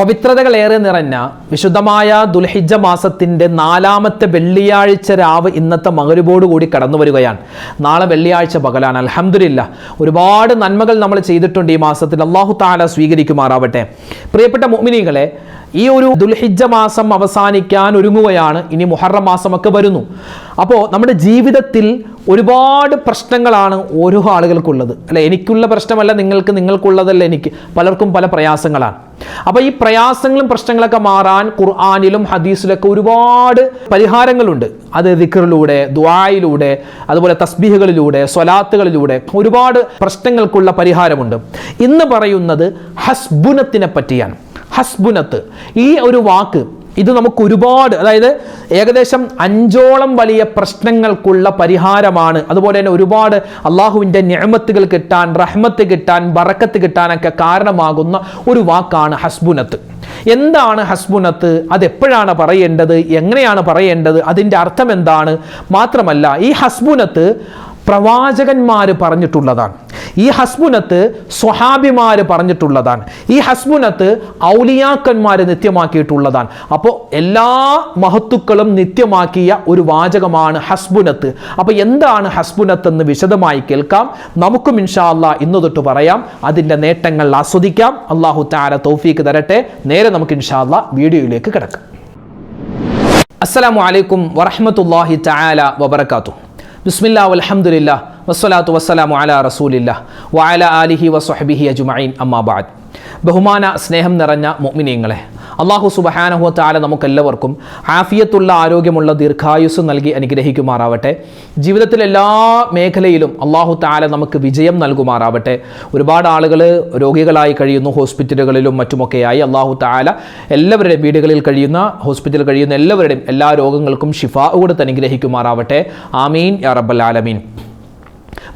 പവിത്രതകളേറെ നിറഞ്ഞ വിശുദ്ധമായ ദുൽഹിജ മാസത്തിന്റെ നാലാമത്തെ വെള്ളിയാഴ്ച രാവ് ഇന്നത്തെ കൂടി കടന്നു വരികയാണ്. നാളെ വെള്ളിയാഴ്ച പകലാണ്. അലഹമില്ല ഒരുപാട് നന്മകൾ നമ്മൾ ചെയ്തിട്ടുണ്ട് ഈ മാസത്തിൽ. അള്ളാഹു താല സ്വീകരിക്കുമാറാവട്ടെ. പ്രിയപ്പെട്ട മുഅ്മിനീങ്ങളെ ഈ ഒരു ദുൽഹിജ മാസം അവസാനിക്കാൻ ഒരുങ്ങുകയാണ്. ഇനി മുഹറം മാസമൊക്കെ വരുന്നു. അപ്പോൾ നമ്മുടെ ജീവിതത്തിൽ ഒരുപാട് പ്രശ്നങ്ങളാണ് ഓരോ ആളുകൾക്കുള്ളത്. അല്ലെ എനിക്കുള്ള പ്രശ്നമല്ല നിങ്ങൾക്ക് നിങ്ങൾക്കുള്ളതല്ല എനിക്ക് പലർക്കും പല പ്രയാസങ്ങളാണ്. അപ്പോൾ ഈ പ്രയാസങ്ങളും പ്രശ്നങ്ങളൊക്കെ മാറാൻ ഖുർആാനിലും ഹദീസിലൊക്കെ ഒരുപാട് പരിഹാരങ്ങളുണ്ട്. അത് ദിക്കറിലൂടെ ദുആയിലൂടെ അതുപോലെ തസ്ബീഹുകളിലൂടെ സ്വലാത്തുകളിലൂടെ ഒരുപാട് പ്രശ്നങ്ങൾക്കുള്ള പരിഹാരമുണ്ട്. ഇന്ന് പറയുന്നത് ഹസ്ബുനത്തിനെ പറ്റിയാണ്. ഹസ്ബുനത്ത്. ഈ ഒരു വാക്ക് ഇത് നമുക്ക് ഒരുപാട് അതായത് ഏകദേശം അഞ്ചോളം വലിയ പ്രശ്നങ്ങൾക്കുള്ള പരിഹാരമാണ്. അതുപോലെ തന്നെ ഒരുപാട് അള്ളാഹുവിന്റെ ഞമത്തുകൾ കിട്ടാൻ റഹ്മത്ത് കിട്ടാൻ ബറക്കത്ത് കിട്ടാനൊക്കെ കാരണമാകുന്ന ഒരു വാക്കാണ് ഹസ്ബുനത്ത്. എന്താണ് ഹസ്ബുനത്ത്? അതെപ്പോഴാണ് പറയേണ്ടത്? എങ്ങനെയാണ് പറയേണ്ടത്? അതിന്റെ അർത്ഥം എന്താണ്? മാത്രമല്ല ഈ ഹസ്ബുനത്ത് പ്രവാചകന്മാർ പറഞ്ഞിട്ടുള്ളതാണ്. ഈ ഹസ്ബുനത്ത് സ്വഹാബിമാർ പറഞ്ഞിട്ടുള്ളതാണ്. ഈ ഹസ്ബുനത്ത് ഔലിയാക്കന്മാർ നിത്യമാക്കിയിട്ടുള്ളതാണ്. അപ്പോൾ എല്ലാ മഹത്തുക്കളും നിത്യമാക്കിയ ഒരു വാചകമാണ് ഹസ്ബുനത്ത്. അപ്പോൾ എന്താണ് ഹസ്ബുനത്ത് എന്ന് വിശദമായി കേൾക്കാം. നമുക്കും ഇൻഷാ ഇന്നു തൊട്ട് പറയാം. അതിന്റെ നേട്ടങ്ങൾ ആസ്വദിക്കാം. അള്ളാഹു താര തൗഫീക്ക് തരട്ടെ. നേരെ നമുക്ക് ഇൻഷാ വീഡിയോയിലേക്ക് കിടക്കാം. അസ്സലാമു അലൈക്കും വറഹ്മത്തുള്ളാഹി തആല വബറകാതുഹു. ബിസ്മില്ലാ അലഹമുല്ല വസ്സലാത്തു വസ്സലാമു അലാ റസൂലില്ല വഅല ആലിഹി വസ്വഹ്ബിഹി അജ്മഈൻ. അമ്മാ ബഅദ് ബഹുമാന സ്നേഹം നിറഞ്ഞ മുഅ്മിനീങ്ങളെ അള്ളാഹു സുബഹാനഹു താല നമുക്കെല്ലാവർക്കും ആഫിയത്തുള്ള ആരോഗ്യമുള്ള ദീർഘായുസ് നൽകി അനുഗ്രഹിക്കുമാറാവട്ടെ. ജീവിതത്തിലെ എല്ലാ മേഖലയിലും അള്ളാഹു താല നമുക്ക് വിജയം നൽകുമാറാവട്ടെ. ഒരുപാട് ആളുകൾ രോഗികളായി കഴിയുന്നു ഹോസ്പിറ്റലുകളിലും മറ്റുമൊക്കെയായി. അള്ളാഹു താല എല്ലാവരുടെയും വീടുകളിൽ കഴിയുന്ന ഹോസ്പിറ്റലിൽ കഴിയുന്ന എല്ലാവരുടെയും എല്ലാ രോഗങ്ങൾക്കും ഷിഫ കൊടുത്ത് അനുഗ്രഹിക്കുമാറാവട്ടെ. ആമീൻ യാ റബ്ബൽ ആലമീൻ.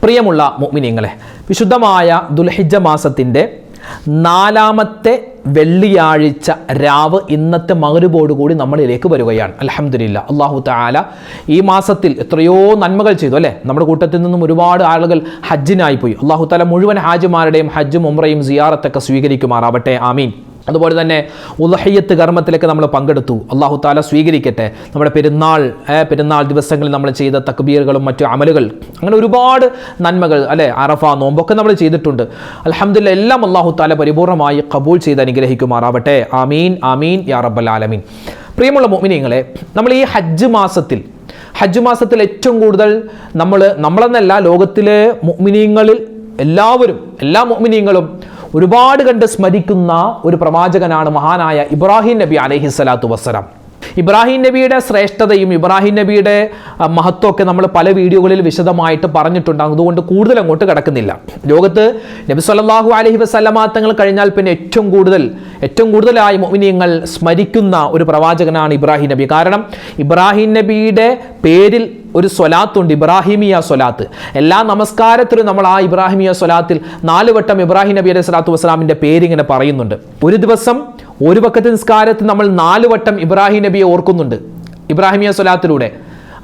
പ്രിയമുള്ള മുഅ്മിനീങ്ങളെ വിശുദ്ധമായ ദുൽഹിജ മാസത്തിന്റെ നാലാമത്തെ വെള്ളിയാഴ്ച രാവ് ഇന്നത്തെ കൂടി നമ്മളിലേക്ക് വരികയാണ്. അലഹമില്ല അള്ളാഹു താല ഈ മാസത്തിൽ എത്രയോ നന്മകൾ ചെയ്തു അല്ലേ? നമ്മുടെ കൂട്ടത്തിൽ നിന്നും ഒരുപാട് ആളുകൾ ഹജ്ജിനായി പോയി. അള്ളാഹു താല മുഴുവൻ ഹാജിമാരുടെയും ഹജ്ജും ഉമ്രയും സിയാറത്തൊക്കെ സ്വീകരിക്കുമാറാവട്ടെ. ആമീൻ. അതുപോലെ തന്നെ ഉദഹയ്യത്ത് കർമ്മത്തിലൊക്കെ നമ്മൾ പങ്കെടുത്തു. അള്ളാഹു താല സ്വീകരിക്കട്ടെ. നമ്മുടെ പെരുന്നാൾ പെരുന്നാൾ ദിവസങ്ങളിൽ നമ്മൾ ചെയ്ത തക്ബീറുകളും മറ്റു അമലുകൾ അങ്ങനെ ഒരുപാട് നന്മകൾ അല്ലെ? അറഫ നോമ്പൊക്കെ നമ്മൾ ചെയ്തിട്ടുണ്ട്. അലഹമില്ല എല്ലാം അള്ളാഹു താല പരിപൂർണമായി കബൂൾ ചെയ്ത് അനുഗ്രഹിക്കുമാറാവട്ടെ. ആമീൻ ആമീൻ യാ റബ്ബൽ ആലമീൻ. പ്രിയമുള്ള മോമിനിയങ്ങളെ നമ്മൾ ഈ ഹജ്ജ് മാസത്തിൽ ഹജ്ജ് മാസത്തിൽ ഏറ്റവും കൂടുതൽ നമ്മൾ നമ്മളെന്നല്ല ലോകത്തിലെ മുഅ്മിനീങ്ങളിൽ എല്ലാവരും എല്ലാ മുഅ്മിനീങ്ങളും ഒരുപാട് കണ്ട് സ്മരിക്കുന്ന ഒരു പ്രവാചകനാണ് മഹാനായ ഇബ്രാഹിം നബി അലഹി സ്വലാത്തു വസ്സലാം. ഇബ്രാഹിം നബിയുടെ ശ്രേഷ്ഠതയും ഇബ്രാഹിം നബിയുടെ മഹത്വമൊക്കെ നമ്മൾ പല വീഡിയോകളിൽ വിശദമായിട്ട് പറഞ്ഞിട്ടുണ്ട്. അതുകൊണ്ട് കൂടുതൽ അങ്ങോട്ട് കിടക്കുന്നില്ല. ലോകത്ത് നബി സല്ലാഹു അലഹി വസല്ലമ തങ്ങൾ കഴിഞ്ഞാൽ പിന്നെ ഏറ്റവും കൂടുതൽ ഏറ്റവും കൂടുതലായി മോമിനിയങ്ങൾ സ്മരിക്കുന്ന ഒരു പ്രവാചകനാണ് ഇബ്രാഹിം നബി. കാരണം ഇബ്രാഹിം നബിയുടെ പേരിൽ ഒരു സ്വലാത്തുണ്ട് ഇബ്രാഹിമിയ സ്വലാത്ത്. എല്ലാ നമസ്കാരത്തിലും നമ്മൾ ആ ഇബ്രാഹിമിയ സ്വലാത്തിൽ നാല് വട്ടം ഇബ്രാഹിം നബി അലൈഹി സ്വലാത്തു വസ്സലാമിന്റെ പേരിങ്ങനെ പറയുന്നുണ്ട്. ഒരു ദിവസം ഒരു പക്കത്ത് നിസ്കാരത്തിൽ നമ്മൾ നാല് വട്ടം ഇബ്രാഹിം നബിയെ ഓർക്കുന്നുണ്ട്. ഇബ്രാഹിമിയ സ്വലാത്തിലൂടെ.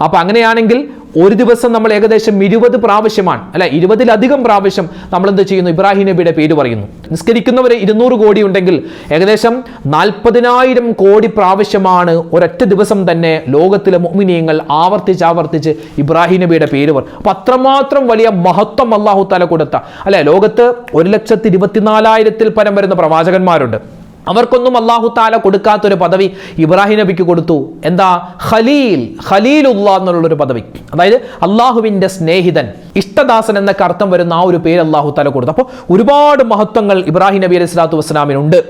അപ്പോൾ അങ്ങനെയാണെങ്കിൽ ഒരു ദിവസം നമ്മൾ ഏകദേശം ഇരുപത് പ്രാവശ്യമാണ് അല്ല ഇരുപതിലധികം പ്രാവശ്യം നമ്മൾ എന്ത് ചെയ്യുന്നു? ഇബ്രാഹിം നബിയുടെ പേര് പറയുന്നു. നിസ്കരിക്കുന്നവർ ഇരുന്നൂറ് കോടി ഉണ്ടെങ്കിൽ ഏകദേശം നാൽപ്പതിനായിരം കോടി പ്രാവശ്യമാണ് ഒരൊറ്റ ദിവസം തന്നെ ലോകത്തിലെ മുഅ്മിനീങ്ങൾ ആവർത്തിച്ച് ആവർത്തിച്ച് ഇബ്രാഹിം നബിയുടെ പേര് പറയും അപ്പം അത്രമാത്രം വലിയ മഹത്വം അള്ളാഹു തല കൊടുത്ത അല്ലെ ലോകത്ത് ഒരു ലക്ഷത്തി ഇരുപത്തിനാലായിരത്തിൽ പരം വരുന്ന പ്രവാചകന്മാരുണ്ട്. അവർക്കൊന്നും അള്ളാഹു താല കൊടുക്കാത്തൊരു പദവി ഇബ്രാഹിം നബിക്ക് കൊടുത്തു. എന്താ? ഖലീൽ ഖലീലുള്ള എന്നുള്ളൊരു പദവി. അതായത് അള്ളാഹുവിന്റെ സ്നേഹിതൻ. ഇഷ്ടദാസൻ എന്നൊക്കെ അർത്ഥം വരുന്ന ആ ഒരു പേര് അള്ളാഹു താല കൊടുത്തു. അപ്പോൾ ഒരുപാട് മഹത്വങ്ങൾ ഇബ്രാഹിം നബി അലൈഹി സ്വലാത്തു വസ്സലാമിനുണ്ട്.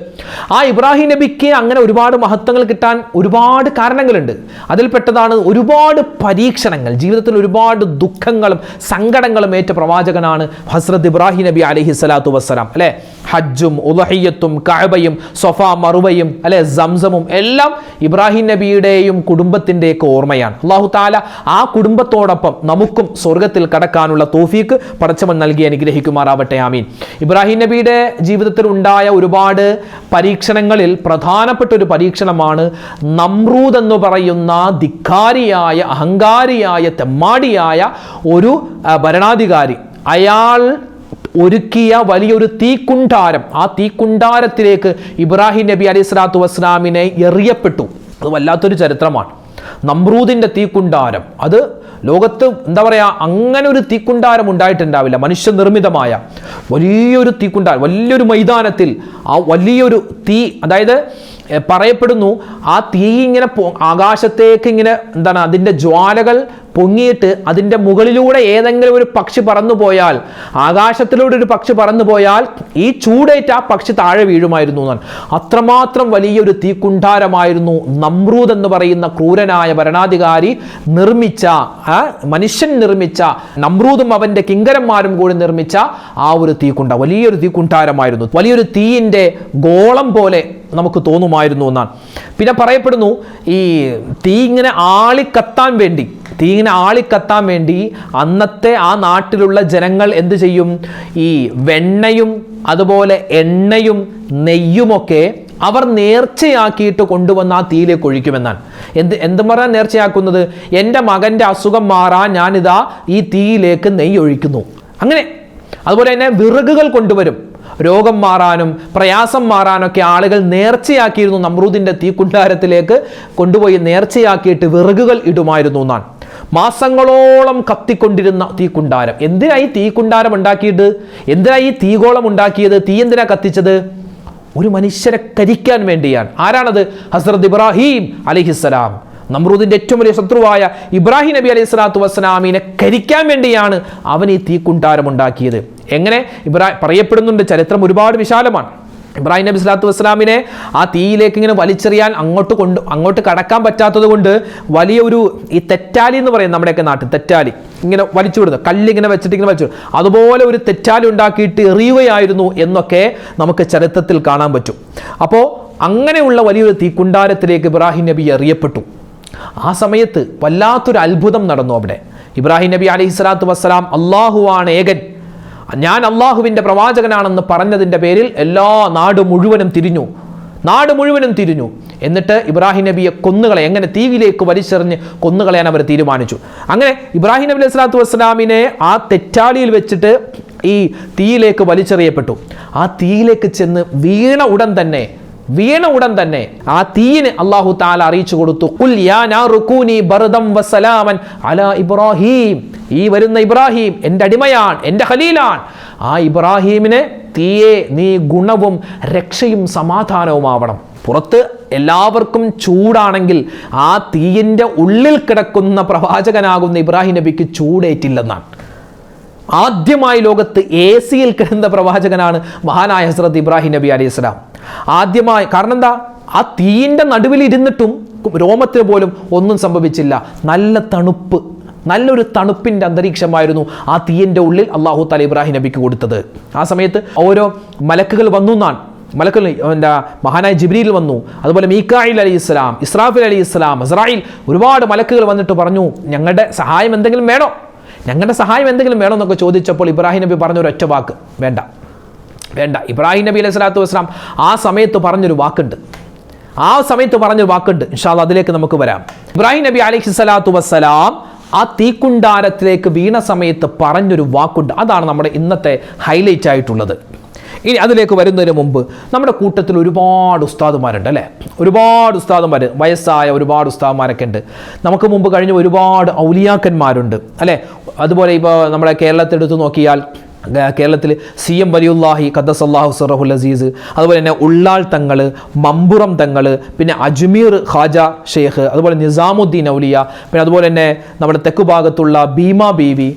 ആ ഇബ്രാഹിം നബിക്ക് അങ്ങനെ ഒരുപാട് മഹത്വങ്ങൾ കിട്ടാൻ ഒരുപാട് കാരണങ്ങളുണ്ട്. അതിൽപ്പെട്ടതാണ് ഒരുപാട് പരീക്ഷണങ്ങൾ ജീവിതത്തിൽ ഒരുപാട് ദുഃഖങ്ങളും സങ്കടങ്ങളും ഏറ്റ പ്രവാചകനാണ് ഹസ്രത് ഇബ്രാഹിം നബി അലഹി സ്വലാത്തു വസ്സലാം. അല്ലെ? ഹജ്ജും ഉലഹിയത്തും കഅബയും സൊഫ മറുവയും അല്ലെ സംസമും എല്ലാം ഇബ്രാഹിം നബിയുടെയും കുടുംബത്തിന്റെയൊക്കെ ഓർമ്മയാണ്. അള്ളാഹു താല ആ കുടുംബത്തോടൊപ്പം നമുക്കും സ്വർഗത്തിൽ കടക്കാനുള്ള തോഫീക്ക് പടച്ചവൻ നൽകി അനുഗ്രഹിക്കുമാറാവട്ടെ ആമീൻ. ഇബ്രാഹിം നബിയുടെ ജീവിതത്തിൽ ഉണ്ടായ ഒരുപാട് പരീക്ഷണങ്ങളിൽ പ്രധാനപ്പെട്ട ഒരു പരീക്ഷണമാണ് നമ്രൂദ് എന്ന് പറയുന്ന ധിക്കാരിയായ അഹങ്കാരിയായ തെമ്മാടിയായ ഒരു ഭരണാധികാരി. അയാൾ ഒരുക്കിയ വലിയൊരു തീക്കുണ്ടാരം. ആ തീക്കുണ്ടാരത്തിലേക്ക് ഇബ്രാഹിം നബി അലൈഹി സ്വലാത്തു വസ്ലാമിനെ എറിയപ്പെട്ടു. അത് വല്ലാത്തൊരു ചരിത്രമാണ്. നമ്രൂദിന്റെ തീക്കുണ്ടാരം. അത് ലോകത്ത് എന്താ പറയുക അങ്ങനെ ഒരു തീക്കുണ്ടാരം ഉണ്ടായിട്ടുണ്ടാവില്ല. മനുഷ്യനിർമ്മിതമായ വലിയൊരു തീക്കുണ്ടാരം. വലിയൊരു മൈതാനത്തിൽ ആ വലിയൊരു തീ അതായത് പറയപ്പെടുന്നു ആ തീ ഇങ്ങനെ ആകാശത്തേക്ക് ഇങ്ങനെ എന്താണ് അതിന്റെ ജ്വാലകൾ പൊങ്ങിയിട്ട് അതിന്റെ മുകളിലൂടെ ഏതെങ്കിലും ഒരു പക്ഷി പറന്നു പോയാൽ ആകാശത്തിലൂടെ ഒരു പക്ഷി പറന്നു പോയാൽ ഈ ചൂടേറ്റ് ആ പക്ഷി താഴെ വീഴുമായിരുന്നു എന്നാണ്. അത്രമാത്രം വലിയൊരു തീക്കുണ്ടാരമായിരുന്നു നമ്രൂദ് എന്ന് പറയുന്ന ക്രൂരനായ ഭരണാധികാരി നിർമ്മിച്ച മനുഷ്യൻ നിർമ്മിച്ച നമ്രൂദും അവന്റെ കിങ്കരന്മാരും കൂടി നിർമ്മിച്ച ആ ഒരു തീക്കുണ്ട വലിയൊരു തീക്കുണ്ടാരമായിരുന്നു വലിയൊരു തീയിന്റെ ഗോളം പോലെ നമുക്ക് തോന്നുമായിരുന്നു എന്നാണ്. പിന്നെ പറയപ്പെടുന്നു ഈ തീ ഇങ്ങനെ ആളിക്കത്താൻ വേണ്ടി തീ ഇങ്ങനെ ആളിക്കത്താൻ വേണ്ടി അന്നത്തെ ആ നാട്ടിലുള്ള ജനങ്ങൾ എന്ത് ചെയ്യും? ഈ വെണ്ണയും അതുപോലെ എണ്ണയും നെയ്യുമൊക്കെ അവർ നേർച്ചയാക്കിയിട്ട് കൊണ്ടുവന്ന ആ തീയിലേക്ക് ഒഴിക്കുമെന്നാണ്. എന്ത് എന്ത് പറയാൻ നേർച്ചയാക്കുന്നത്? എന്റെ മകന്റെ അസുഖം മാറാൻ ഞാനിതാ ഈ തീയിലേക്ക് നെയ്യ് ഒഴിക്കുന്നു അങ്ങനെ അതുപോലെ തന്നെ വിറകുകൾ കൊണ്ടുവരും. രോഗം മാറാനും പ്രയാസം മാറാനൊക്കെ ആളുകൾ നേർച്ചയാക്കിയിരുന്നു നമ്രൂദിന്റെ തീക്കുണ്ടാരത്തിലേക്ക് കൊണ്ടുപോയി നേർച്ചയാക്കിയിട്ട് വിറകുകൾ ഇടുമായിരുന്നു എന്നാണ്. മാസങ്ങളോളം കത്തിക്കൊണ്ടിരുന്ന തീക്കുണ്ടാരം. എന്തിനായി തീക്കുണ്ടാരം ഉണ്ടാക്കിയിട്ട് എന്തിനായി തീകോളം ഉണ്ടാക്കിയത്? തീ എന്തിനാ കത്തിച്ചത്? ഒരു മനുഷ്യരെ കരിക്കാൻ വേണ്ടിയാണ്. ആരാണത്? ഹസ്രത് ഇബ്രാഹിം അലിഹിസ്സലാം. നമ്രൂദിന്റെ ഏറ്റവും വലിയ ശത്രുവായ ഇബ്രാഹിം നബി അലൈഹി സ്വലാത്തു വസ്സലാമിനെ കരിക്കാൻ വേണ്ടിയാണ് അവൻ ഈ തീക്കുണ്ടാരം ഉണ്ടാക്കിയത്. എങ്ങനെ? ഇബ്രാ പറയപ്പെടുന്നുണ്ട് ചരിത്രം ഒരുപാട് വിശാലമാണ്. ഇബ്രാഹിം നബി സ്വലാത്തു വസ്സലാമിനെ ആ തീയിലേക്ക് ഇങ്ങനെ വലിച്ചെറിയാൻ അങ്ങോട്ട് കൊണ്ട് അങ്ങോട്ട് കടക്കാൻ പറ്റാത്തത് കൊണ്ട് വലിയ ഒരു ഈ തെറ്റാലി എന്ന് പറയും നമ്മുടെയൊക്കെ നാട്ടിൽ തെറ്റാലി ഇങ്ങനെ വലിച്ചു വിടുന്നു. കല്ലിങ്ങനെ വെച്ചിട്ട് ഇങ്ങനെ വലിച്ചു അതുപോലെ ഒരു തെറ്റാലി ഉണ്ടാക്കിയിട്ട് എറിയുകയായിരുന്നു എന്നൊക്കെ നമുക്ക് ചരിത്രത്തിൽ കാണാൻ പറ്റും. അപ്പോൾ അങ്ങനെയുള്ള വലിയൊരു തീക്കുണ്ടാരത്തിലേക്ക് ഇബ്രാഹിം നബി എറിയപ്പെട്ടു ആ സമയത്ത് വല്ലാത്തൊരു അത്ഭുതം നടന്നു അവിടെ. ഇബ്രാഹിം നബി അലൈഹി സ്വലാത്തു വസ്സലാം അള്ളാഹുവാണ് ഏകൻ. ഞാൻ അള്ളാഹുവിന്റെ പ്രവാചകനാണെന്ന് പറഞ്ഞതിന്റെ പേരിൽ എല്ലാ നാട് മുഴുവനും തിരിഞ്ഞു. നാട് മുഴുവനും തിരിഞ്ഞു. എന്നിട്ട് ഇബ്രാഹിം നബിയെ കൊന്നുകളെ എങ്ങനെ തീയിലേക്ക് വലിച്ചെറിഞ്ഞ് കൊന്നുകളയാൻ അവർ തീരുമാനിച്ചു. അങ്ങനെ ഇബ്രാഹിം നബി അലൈഹി വസ്സലാമിനെ ആ തെറ്റാളിയിൽ വെച്ചിട്ട് ഈ തീയിലേക്ക് വലിച്ചെറിയപ്പെട്ടു. ആ തീയിലേക്ക് ചെന്ന് വീണ ഉടൻ തന്നെ വീണ ഉടൻ തന്നെ ആ തീയിന് അള്ളാഹു താല അറിയിച്ചു കൊടുത്തു. "ഖുൽ യാ നാറു കൂനി ബർദം വസലാമൻ ഇബ്രാഹിം. ഈ വരുന്ന ഇബ്രാഹിം എന്റെ അടിമയാണ് എന്റെ ഖലീലാണ്. ആ ഇബ്രാഹീമിന് തീയെ നീ ഗുണവും രക്ഷയും സമാധാനവുമാവണം. പുറത്ത് എല്ലാവർക്കും ചൂടാണെങ്കിൽ ആ തീയിന്റെ ഉള്ളിൽ കിടക്കുന്ന പ്രവാചകനാകുന്ന ഇബ്രാഹിം നബിക്ക് ചൂടേറ്റില്ലെന്നാണ്. ആദ്യമായി ലോകത്ത് എ സിയിൽ കിടന്ന പ്രവാചകനാണ് മഹാനായ ഹസ്രത്ത് ഇബ്രാഹിം നബി അലൈഹി സ്വലാം. ആദ്യമായി കാരണം എന്താ ആ തീയിന്റെ നടുവിൽ ഇരുന്നിട്ടും രോമത്തിന് പോലും ഒന്നും സംഭവിച്ചില്ല. നല്ല തണുപ്പ്. നല്ലൊരു തണുപ്പിന്റെ അന്തരീക്ഷമായിരുന്നു ആ തീയിന്റെ ഉള്ളിൽ അള്ളാഹു തല ഇബ്രാഹിം നബിക്ക് കൊടുത്തത്. ആ സമയത്ത് ഓരോ മലക്കുകൾ വന്നു എന്നാണ്. മലക്കുകൾ എന്താ മഹാനായ ജിബ്രീൽ വന്നു. അതുപോലെ മീക്കായിൽ അലി ഇസ്ലാം ഇസ്രാഫിൽ അലി ഇസ്ലാം ഇസ്രായിൽ ഒരുപാട് മലക്കുകൾ വന്നിട്ട് പറഞ്ഞു ഞങ്ങളുടെ സഹായം എന്തെങ്കിലും വേണോ? ഞങ്ങളുടെ സഹായം എന്തെങ്കിലും വേണോ? എന്നൊക്കെ ചോദിച്ചപ്പോൾ ഇബ്രാഹിം നബി പറഞ്ഞ ഒറ്റ വാക്ക് വേണ്ട. വേണ്ട. ഇബ്രാഹിം നബി അലൈഹി സ്വലാത്തു വസ്സലാം ആ സമയത്ത് പറഞ്ഞൊരു വാക്കുണ്ട്. ആ സമയത്ത് പറഞ്ഞൊരു വാക്കുണ്ട്. ഇൻഷാല്ല അതിലേക്ക് നമുക്ക് വരാം. ഇബ്രാഹിം നബി അലൈഹി സ്വലാത്തു വസ്സലാം ആ തീക്കുണ്ടാരത്തിലേക്ക് വീണ സമയത്ത് പറഞ്ഞൊരു വാക്കുണ്ട്. അതാണ് നമ്മുടെ ഇന്നത്തെ ഹൈലൈറ്റ് ആയിട്ടുള്ളത്. ഇനി അതിലേക്ക് വരുന്നതിന് മുമ്പ് നമ്മുടെ കൂട്ടത്തിൽ ഒരുപാട് ഉസ്താദുമാരുണ്ട് അല്ലേ? ഒരുപാട് ഉസ്താദുമാർ വയസ്സായ ഒരുപാട് ഉസ്താദുമാരൊക്കെ ഉണ്ട് നമുക്ക് മുമ്പ് കഴിഞ്ഞ ഒരുപാട് ഔലിയാക്കന്മാരുണ്ട്. അല്ലേ? അതുപോലെ ഇപ്പോൾ നമ്മുടെ കേരളത്തെടുത്ത് നോക്കിയാൽ കേരളത്തിൽ സി എം വലിയുല്ലാഹി ഖദ്ദസ് അള്ളാഹു സുറഹുൽ അസീസ് അതുപോലെ തന്നെ ഉള്ളാൾ തങ്ങൾ മമ്പുറം തങ്ങൾ പിന്നെ അജ്മീർ ഖാജ ഷെയ്ഖ് അതുപോലെ നിസാമുദ്ദീൻ ഔലിയ പിന്നെ അതുപോലെ തന്നെ നമ്മുടെ തെക്കു ഭാഗത്തുള്ള ഭീമ ബീവി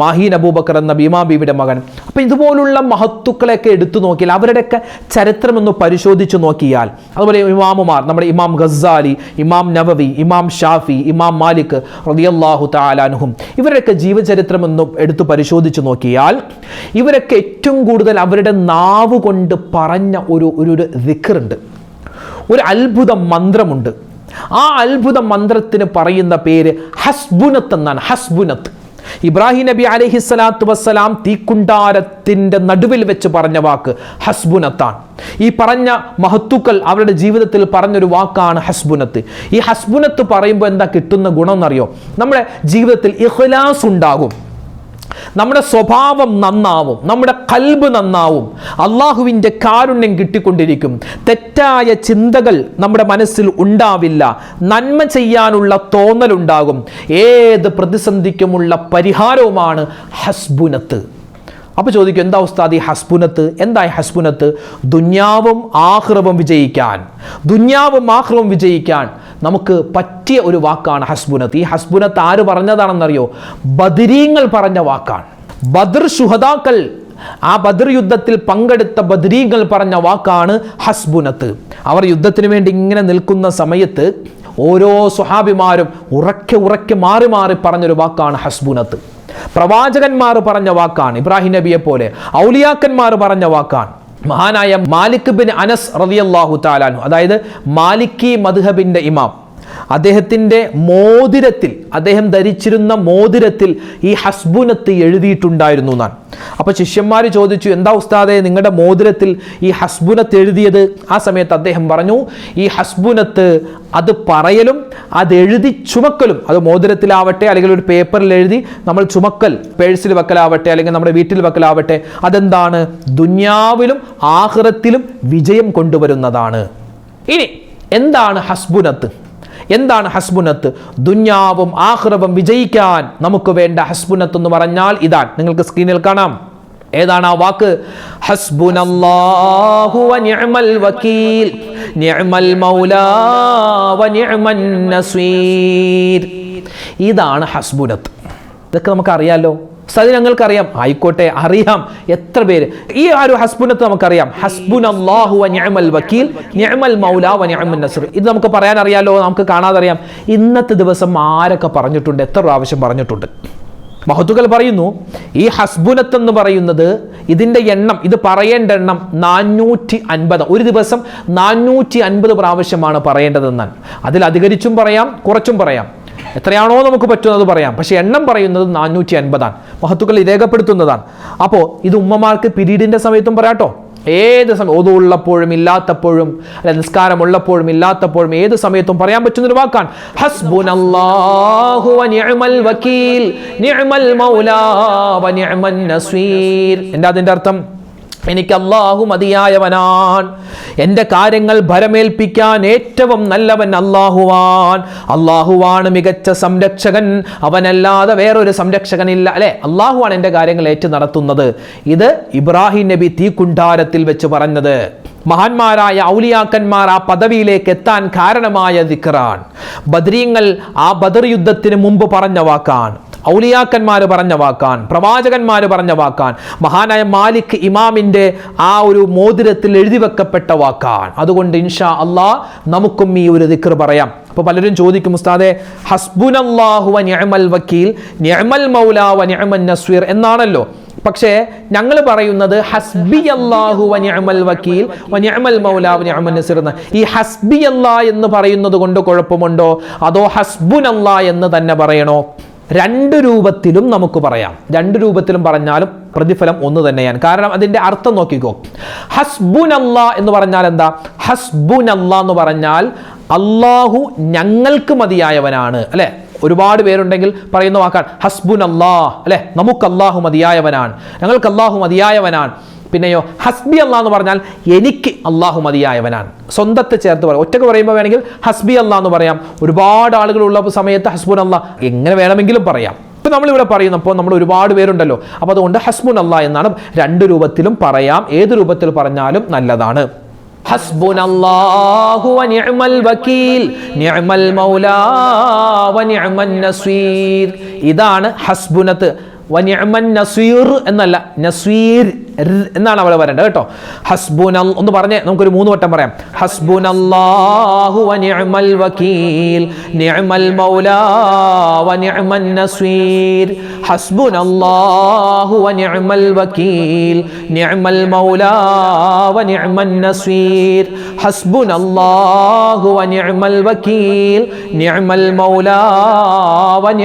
മാഹീൻ അബൂബക്കർ എന്ന ഭീമ ബീവിയുടെ മകൻ. അപ്പം ഇതുപോലുള്ള മഹത്തുക്കളെയൊക്കെ എടുത്തു നോക്കിയാൽ അവരുടെയൊക്കെ ചരിത്രമൊന്ന് പരിശോധിച്ചു നോക്കിയാൽ അതുപോലെ ഇമാമുമാർ നമ്മുടെ ഇമാം ഗസാലി ഇമാം നവവി ഇമാം ഷാഫി ഇമാം മാലിക് റളിയല്ലാഹു താലാനുഹും ഇവരുടെയൊക്കെ ജീവചരിത്രം ഒന്ന് എടുത്തു പരിശോധിച്ച് നോക്കിയാൽ ഇവരൊക്കെ ഏറ്റവും കൂടുതൽ അവരുടെ നാവ് കൊണ്ട് പറഞ്ഞ ഒരു ഒരു ദിക്റുണ്ട്. ഒരു അത്ഭുത മന്ത്രമുണ്ട്. ആ അത്ഭുത മന്ത്രത്തിന് പറയുന്ന പേര് ഹസ്ബുനത്ത് എന്നാണ്. ഹസ്ബുനത്ത്. ഇബ്രാഹിം നബി അലഹി സ്വലാത്തു വസ്സലാം തീക്കുണ്ടാരത്തിന്റെ നടുവിൽ വെച്ച് പറഞ്ഞ വാക്ക് ഹസ്ബുനത്താണ്. ഈ പറഞ്ഞ മഹത്തുക്കൾ അവരുടെ ജീവിതത്തിൽ പറഞ്ഞൊരു വാക്കാണ് ഹസ്ബുനത്ത്. ഈ ഹസ്ബുനത്ത് പറയുമ്പോൾ എന്താ കിട്ടുന്ന ഗുണം എന്നറിയോ നമ്മുടെ ജീവിതത്തിൽ ഇഹ്ലാസ് ഉണ്ടാകും. നമ്മുടെ സ്വഭാവം നന്നാവും നമ്മുടെ കൽബ് നന്നാവും അള്ളാഹുവിന്റെ കാരുണ്യം കിട്ടിക്കൊണ്ടിരിക്കും. തെറ്റായ ചിന്തകൾ നമ്മുടെ മനസ്സിൽ ഉണ്ടാവില്ല നന്മ ചെയ്യാനുള്ള തോന്നലുണ്ടാകും. ഏത് പ്രതിസന്ധിക്കുമുള്ള പരിഹാരവുമാണ് ഹസ്ബുനത്ത്. അപ്പോൾ ചോദിക്കും എന്താ ഉസ്താദി ഹസ്ബുനത്ത്? എന്തായി ഹസ്ബുനത്ത്? ദുന്യാവും ആഹ്റവും വിജയിക്കാൻ. ദുന്യാവും ആഹ്റവും വിജയിക്കാൻ നമുക്ക് പറ്റിയ ഒരു വാക്കാണ് ഹസ്ബുനത്ത്. ഈ ഹസ്ബുനത്ത് ആര് പറഞ്ഞതാണെന്നറിയോ? ബദരീങ്ങൾ പറഞ്ഞ വാക്കാണ്. ബദർ ശുഹതാക്കൾ ആ ബദർ യുദ്ധത്തിൽ പങ്കെടുത്ത ബദരീങ്ങൾ പറഞ്ഞ വാക്കാണ് ഹസ്ബുനത്ത്. അവർ യുദ്ധത്തിന് വേണ്ടി ഇങ്ങനെ നിൽക്കുന്ന സമയത്ത് ഓരോ സുഹാബിമാരും ഉറക്കെ ഉറക്കെ മാറി മാറി പറഞ്ഞൊരു വാക്കാണ് ഹസ്ബുനത്ത്. പ്രവാചകന്മാർ പറഞ്ഞ വാക്കാണ്. ഇബ്രാഹിം നബിയെ പോലെ ഔലിയാക്കന്മാർ പറഞ്ഞ വാക്കാണ്. മഹാനായ മാലിക് ബിൻ അനസ് റളിയല്ലാഹു താലാനു അതായത് മാലിക്കി മദ്ഹബിന്റെ ഇമാം. അദ്ദേഹത്തിന്റെ മോതിരത്തിൽ അദ്ദേഹം ധരിച്ചിരുന്ന മോതിരത്തിൽ ഈ ഹസ്ബുനത്ത് എഴുതിയിട്ടുണ്ടായിരുന്നു എന്നാണ്. അപ്പോൾ ശിഷ്യന്മാർ ചോദിച്ചു എന്താ ഉസ്താദെ നിങ്ങളുടെ മോതിരത്തിൽ ഈ ഹസ്ബുനത്ത് എഴുതിയത്? ആ സമയത്ത് അദ്ദേഹം പറഞ്ഞു ഈ ഹസ്ബുനത്ത് അത് പറയലും അത് എഴുതി ചുമക്കലും. അത് മോതിരത്തിലാവട്ടെ അല്ലെങ്കിൽ ഒരു പേപ്പറിൽ എഴുതി നമ്മൾ ചുമക്കൽ പേഴ്സിൽ വെക്കലാവട്ടെ അല്ലെങ്കിൽ നമ്മുടെ വീട്ടിൽ വെക്കലാവട്ടെ അതെന്താണ്? ദുന്യാവിലും ആഹ്റത്തിലും വിജയം കൊണ്ടുവരുന്നതാണ്. ഇനി എന്താണ് ഹസ്ബുനത്ത്? എന്താണ് ഹസ്ബുനത്ത്? ദുന്യാവും ആഹ്റവും വിജയിക്കാൻ നമുക്ക് വേണ്ട ഹസ്ബുനത്ത് എന്ന് പറഞ്ഞാൽ ഇതാണ്. നിങ്ങൾക്ക് സ്ക്രീനിൽ കാണാം. ഏതാണ് ആ വാക്ക്? ഹസ്ബുനല്ലാഹു വ നിഅമൽ വകീൽ നിഅമൽ മൗലാ വ നിഅമൻ നസീർ. ഇതാണ് ഹസ്ബുനത്ത്. ഇതൊക്കെ നമുക്കറിയാലോ? സതി ഞങ്ങൾക്കറിയാം ആയിക്കോട്ടെ അറിയാം. എത്ര പേര്. ഈ ആ ഒരു ഹസ്ബുനത്ത് നമുക്കറിയാം. ഹസ്ബുൻ അള്ളാഹു നിഅമൽ വക്കീൽ നിഅമൽ മൗല വ നസർ. ഇത് നമുക്ക് പറയാൻ അറിയാലോ നമുക്ക് കാണാതെ അറിയാം ഇന്നത്തെ ദിവസം ആരൊക്കെ പറഞ്ഞിട്ടുണ്ട്? എത്ര പ്രാവശ്യം പറഞ്ഞിട്ടുണ്ട്? മഹത്തുക്കൾ പറയുന്നു ഈ ഹസ്ബുനത്ത് എന്ന് പറയുന്നത് ഇതിന്റെ എണ്ണം ഇത് പറയേണ്ട എണ്ണം നാനൂറ്റി അൻപത് ഒരു ദിവസം നാനൂറ്റി അൻപത് പ്രാവശ്യമാണ് പറയേണ്ടതെന്നാണ്. അതിൽ അധികരിച്ചും പറയാം കുറച്ചും പറയാം. എത്രയാണോ നമുക്ക് പറ്റുന്നത് പറയാം. പക്ഷേ എണ്ണം പറയുന്നത് നാനൂറ്റി അൻപതാണ് മഹത്തുക്കൾ രേഖപ്പെടുത്തുന്നതാണ്. അപ്പോൾ ഇത് ഉമ്മമാർക്ക് പിരീഡിന്റെ സമയത്തും പറയാട്ടോ. ഏത് സമയം ഓതു ഉള്ളപ്പോഴും ഇല്ലാത്തപ്പോഴും അല്ലെ നിസ്കാരം ഉള്ളപ്പോഴും ഇല്ലാത്തപ്പോഴും ഏത് സമയത്തും പറയാൻ പറ്റുന്ന ഒരു വാക്കാണ് വക്കീൽ നിഅമൽ മൗലാ വ എന്താ അതിന്റെ അർത്ഥം? എനിക്ക് അള്ളാഹു മതിയായവനാൻ എന്റെ കാര്യങ്ങൾ ഭരമേൽപ്പിക്കാൻ ഏറ്റവും നല്ലവൻ അള്ളാഹുവാൻ അള്ളാഹുവാണ് മികച്ച സംരക്ഷകൻ. അവനല്ലാതെ വേറൊരു സംരക്ഷകനില്ല. അല്ലെ? അള്ളാഹുവാണ് എന്റെ കാര്യങ്ങൾ ഏറ്റു നടത്തുന്നത്. ഇത് ഇബ്രാഹിം നബി തീക്കുണ്ടാരത്തിൽ വെച്ച് പറഞ്ഞത്. മഹാന്മാരായ ഔലിയാക്കന്മാർ ആ പദവിയിലേക്ക് എത്താൻ കാരണമായ ദിക്റാൻ ബദ്രീങ്ങൾ ആ ബദർ യുദ്ധത്തിന് മുമ്പ് പറഞ്ഞ വാക്കാണ്. ഔലിയാക്കന്മാർ പറഞ്ഞ വാക്കാൻ പ്രവാചകന്മാർ പറഞ്ഞ വാക്കാൻ മഹാനായ മാലിക് ഇമാമിന്റെ ആ ഒരു മോതിരത്തിൽ എഴുതി വെക്കപ്പെട്ട വാക്കാൻ അതുകൊണ്ട് ഇൻഷാ അള്ളാ നമുക്കും ഈ ഒരു ദിക്ർ പറയാം. അപ്പോൾ പലരും ചോദിക്കും ഉസ്താദെ ഹസ്ബുനല്ലാഹു വ നിഅമൽ വക്കീൽ നിഅമൽ മൗല വ നിഅമൻ നസ്വീർ എന്നാണല്ലോ. പക്ഷേ ഞങ്ങൾ പറയുന്നത് ഹസ്ബി അള്ളാഹു വ നിഅമൽ വക്കീൽ വ നിഅമൽ മൗല വ നിഅമൻ നസീർ എന്ന്. ഈ ഹസ്ബി അല്ലാ എന്ന് പറയുന്നത് കൊണ്ട് കുഴപ്പമുണ്ടോ? അതോ ഹസ്ബുൻ അല്ലാ എന്ന് തന്നെ പറയണോ? രണ്ട് രൂപത്തിലും നമുക്ക് പറയാം. രണ്ട് രൂപത്തിലും പറഞ്ഞാലും പ്രതിഫലം ഒന്ന് തന്നെയാണ്. കാരണം അതിന്റെ അർത്ഥം നോക്കിക്കോ. ഹസ്ബുൻ അല്ലാ എന്ന് പറഞ്ഞാൽ എന്താ? ഹസ്ബുൻ അല്ലാ എന്ന് പറഞ്ഞാൽ അള്ളാഹു ഞങ്ങൾക്ക് മതിയായവനാണ്. അല്ലേ? ഒരുപാട് പേരുണ്ടെങ്കിൽ പറയുന്ന വാക്കാണ് ഹസ്ബുൻ അല്ലാ? അല്ലേ നമുക്ക് അള്ളാഹു മതിയായവനാണ്. ഞങ്ങൾക്ക് അള്ളാഹു മതിയായവനാണ്. പിന്നെയോ ഹസ്ബി അല്ലാ എന്ന് പറഞ്ഞാൽ എനിക്ക് അള്ളാഹു മതിയായവനാണ്. സ്വന്തത്തെ ചേർത്ത് പറയാം. ഒറ്റയ്ക്ക് പറയുമ്പോൾ വേണമെങ്കിൽ ഹസ്ബി അല്ലാ എന്ന് പറയാം. ഒരുപാട് ആളുകളുള്ള സമയത്ത് ഹസ്ബുൻ അള്ളാഹ് എങ്ങനെ വേണമെങ്കിലും പറയാം. ഇപ്പം നമ്മളിവിടെ പറയുന്നപ്പോൾ നമ്മൾ ഒരുപാട് പേരുണ്ടല്ലോ. അപ്പോൾ അതുകൊണ്ട് ഹസ്ബുൻ അല്ലാ എന്നാണ് രണ്ട് രൂപത്തിലും പറയാം. ഏത് രൂപത്തിൽ പറഞ്ഞാലും നല്ലതാണ്. വക്കീൽ നിഅമൽ മൗലാ ഇതാണ് ഹസ്ബുനത്ത്. വ നസീർ എന്നല്ല നസീർ എന്നാണ് അവിടെ വരേണ്ടത് കേട്ടോ. ഹസ്ബുൻ ഒന്ന് പറഞ്ഞേ നമുക്കൊരു മൂന്ന് വട്ടം പറയാം. ഹസ്ബുൻ അല്ലാഹു നിഅമൽ വക്കീൽ നിഅമൽ മൗലാ വ നിഅമൻ നസീർ. ഹസ്ബുൻ അല്ലാഹു നിഅമൽ വക്കീൽ നിഅമൽ മൗലാ വ നിഅമൻ നസീർ. ഹസ്ബുൻ അല്ലാഹു നിഅമൽ വക്കീൽ നിഅമൽ മൗലാ വ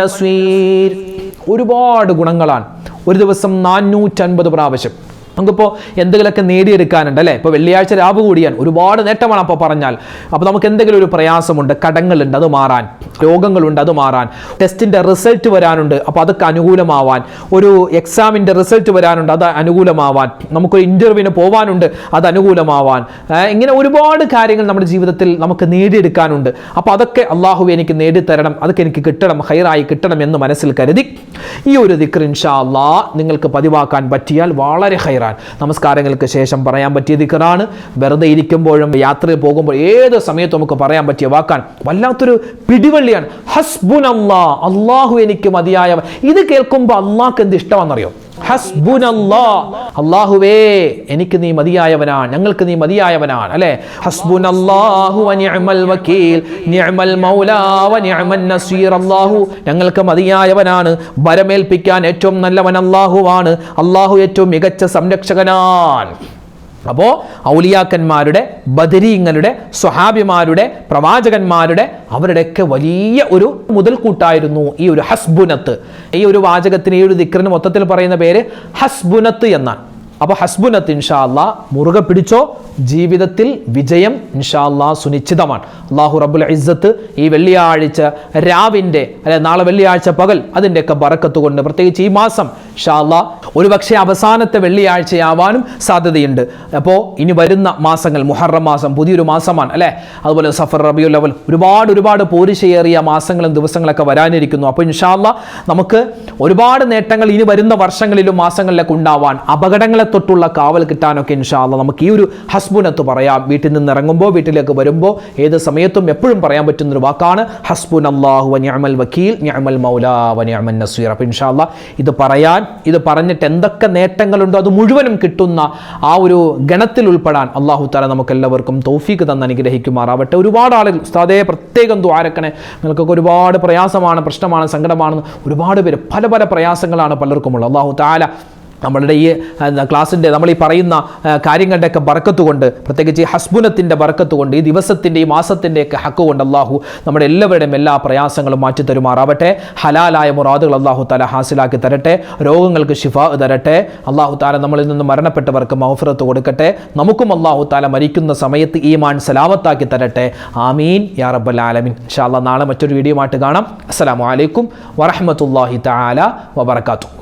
നസീർ. ഒരുപാട് ഗുണങ്ങളാണ്. ഒരു ദിവസം നാനൂറ്റൻപത് പ്രാവശ്യം നമുക്കിപ്പോൾ എന്തെങ്കിലുമൊക്കെ നേടിയെടുക്കാനുണ്ട് അല്ലേ? ഇപ്പോൾ വെള്ളിയാഴ്ച രാവ് കൂടിയാൻ ഒരുപാട് നേട്ടമാണ് അപ്പോൾ പറഞ്ഞാൽ. അപ്പോൾ നമുക്ക് എന്തെങ്കിലും ഒരു പ്രയാസമുണ്ട് കടങ്ങളുണ്ട് അത് മാറാൻ രോഗങ്ങളുണ്ട് അത് മാറാൻ ടെസ്റ്റിന്റെ റിസൾട്ട് വരാനുണ്ട് അപ്പോൾ അതൊക്കെ അനുകൂലമാവാൻ ഒരു എക്സാമിന്റെ റിസൾട്ട് വരാനുണ്ട് അത് അനുകൂലമാവാൻ നമുക്കൊരു ഇന്റർവ്യൂവിന് പോകാനുണ്ട് അത് അനുകൂലമാവാൻ ഇങ്ങനെ ഒരുപാട് കാര്യങ്ങൾ നമ്മുടെ ജീവിതത്തിൽ നമുക്ക് നേടിയെടുക്കാനുണ്ട്. അപ്പോൾ അതൊക്കെ അള്ളാഹു എനിക്ക് നേടിത്തരണം അതൊക്കെ എനിക്ക് കിട്ടണം ഹൈറായി കിട്ടണം എന്ന് മനസ്സിൽ കരുതി ഈ ഒരു ദിക്ർ ഇൻഷാ അള്ളാ നിങ്ങൾക്ക് പതിവാക്കാൻ പറ്റിയാൽ വളരെ ഹൈറാൻ നമസ്കാരങ്ങൾക്ക് ശേഷം പറയാൻ പറ്റിയ ദിക്റാണ് വെറുതെ ഇരിക്കുമ്പോഴും യാത്ര പോകുമ്പോൾ ഏത് സമയത്തും നമുക്ക് പറയാൻ പറ്റിയ വാക്കാൻ വല്ലാത്തൊരു പിടിവള്ളിയാണ്. ഹസ്ബുൻ അല്ലാ അള്ളാഹു എനിക്ക് മതിയായവൻ. ഇത് കേൾക്കുമ്പോൾ അള്ളാഹ്ക്ക് എന്ത് ഇഷ്ടമാണെന്നറിയോ? ഹസ്ബുനല്ലാ. അള്ളാഹുവേ എനിക്ക് നീ മതിയായവനാണ് ഞങ്ങൾക്ക് നീ മതിയായവനാണ് അല്ലേ? ഹസ്ബുനല്ലാഹു വ നിഅമൽ വക്കീൽ നിഅമൽ മൗലാ വ നിഅമൻ നസീർ അല്ലാഹു ഞങ്ങൾക്ക് മതിയായവനാണ് ഭരമേൽപ്പിക്കാൻ ഏറ്റവും നല്ലവൻ അല്ലാഹുവാണ് അല്ലാഹു ഏറ്റവും മികച്ച സംരക്ഷകനാണ്. അപ്പോൾ ഔലിയാക്കന്മാരുടെ ബദരീങ്ങളുടെ സ്വഹാബിമാരുടെ പ്രവാചകന്മാരുടെ അവരുടെയൊക്കെ വലിയ ഒരു മുതൽക്കൂട്ടായിരുന്നു ഈ ഒരു ഹസ്ബുനത്ത്. ഈ ഒരു വാചകത്തിന് ഈ ഒരു ദിക്റിന് മൊത്തത്തിൽ പറയുന്ന പേര് ഹസ്ബുനത്ത് എന്നാണ്. അപ്പോൾ ഹസ്ബുനത്ത് ഇൻഷാ അല്ലാ മുറുകെ പിടിച്ചോ ജീവിതത്തിൽ വിജയം ഇൻഷാ അല്ലാ സുനിശ്ചിതമാണ്. അള്ളാഹു റബുൽ ഇസ്സത്ത് ഈ വെള്ളിയാഴ്ച രാവിന്റെ അല്ലെ നാളെ വെള്ളിയാഴ്ച പകൽ അതിന്റെയൊക്കെ ബറക്കത്ത് കൊണ്ട് പ്രത്യേകിച്ച് ഈ മാസം ഇൻഷാ അല്ലാ ഒരുപക്ഷെ അവസാനത്തെ വെള്ളിയാഴ്ചയാവാനും സാധ്യതയുണ്ട്. അപ്പോൾ ഇനി വരുന്ന മാസങ്ങൾ മുഹറം മാസം പുതിയൊരു മാസമാണ് അല്ലേ? അതുപോലെ സഫർ റബിയുൽ ലെവൽ ഒരുപാട് ഒരുപാട് പോരിശയേറിയ മാസങ്ങളും ദിവസങ്ങളൊക്കെ വരാനിരിക്കുന്നു. അപ്പോൾ ഇൻഷാ അള്ളാ നമുക്ക് ഒരുപാട് നേട്ടങ്ങൾ ഇനി വരുന്ന വർഷങ്ങളിലും മാസങ്ങളിലൊക്കെ ഉണ്ടാവാൻ അപകടങ്ങളെ തൊട്ടുള്ള കാവൽ കിട്ടാനൊക്കെ ഇൻഷാല്ല നമുക്ക് ഈ ഒരു ഹസ്ബുനത്ത് പറയാം. വീട്ടിൽ നിന്ന് ഇറങ്ങുമ്പോൾ വീട്ടിലേക്ക് വരുമ്പോൾ ഏത് സമയത്തും എപ്പോഴും പറയാൻ പറ്റുന്ന ഒരു വാക്കാണ് ഹസ്ബുൻ അള്ളാഹു വനിയമൽ വക്കീൽ ഞാമൽ മൗല വനിയമൻ നസീർ അപ്പം ഇൻഷാല്ല ഇത് പറയാൻ ഇത് പറഞ്ഞിട്ട് എന്തൊക്കെ നേട്ടങ്ങളുണ്ടോ അത് മുഴുവനും കിട്ടുന്ന ആ ഒരു ഗണത്തിൽ ഉൾപ്പെടാൻ അള്ളാഹു താല നമുക്ക് എല്ലാവർക്കും തൗഫീക്ക് തന്ന് അനുഗ്രഹിക്കുമാറാവട്ടെ. ഒരുപാട് ആളുകൾ ഉസ്താദേ പ്രത്യേകം ദ്വാരക്കണേ നിങ്ങൾക്കൊക്കെ ഒരുപാട് പ്രയാസമാണ് പ്രശ്നമാണ് സങ്കടമാണ് ഒരുപാട് പേര് പല പല പ്രയാസങ്ങളാണ് പലർക്കുമുള്ളത്. അള്ളാഹു താല നമ്മളുടെ ഈ ക്ലാസ്സിന്റെ നമ്മൾ ഈ പറയുന്ന കാര്യങ്ങളുടെയൊക്കെ ബറക്കത്ത് കൊണ്ട് പ്രത്യേകിച്ച് ഈ ഹസ്ബുനത്തിന്റെ ബറക്കത്ത് കൊണ്ട് ഈ ദിവസത്തിന്റെ ഈ മാസത്തിന്റെയൊക്കെ ഹക്ക് കൊണ്ട് അള്ളാഹു നമ്മുടെ എല്ലാവരുടെയും എല്ലാ പ്രയാസങ്ങളും മാറ്റി തരുമാറാവട്ടെ. ഹലാലായ മുറാദുകൾ അള്ളാഹു താല ഹാസിലാക്കി തരട്ടെ. രോഗങ്ങൾക്ക് ഷിഫ തരട്ടെ. അള്ളാഹു താല നമ്മളിൽ നിന്ന് മരണപ്പെട്ടവർക്ക് മൗഫറത്ത് കൊടുക്കട്ടെ. നമുക്കും അള്ളാഹു താല മരിക്കുന്ന സമയത്ത് ഈ മാൻ സലാമത്താക്കി തരട്ടെ. ആമീൻ. യാ റബ്ബൽ ആലമീൻ. ഇൻഷാ അല്ലാ നാളെ മറ്റൊരു വീഡിയോ ആയിട്ട് കാണാം. അസ്സലാമു അലൈക്കും വറഹ്മത്തുള്ളാഹി താല വബറകാതുഹു.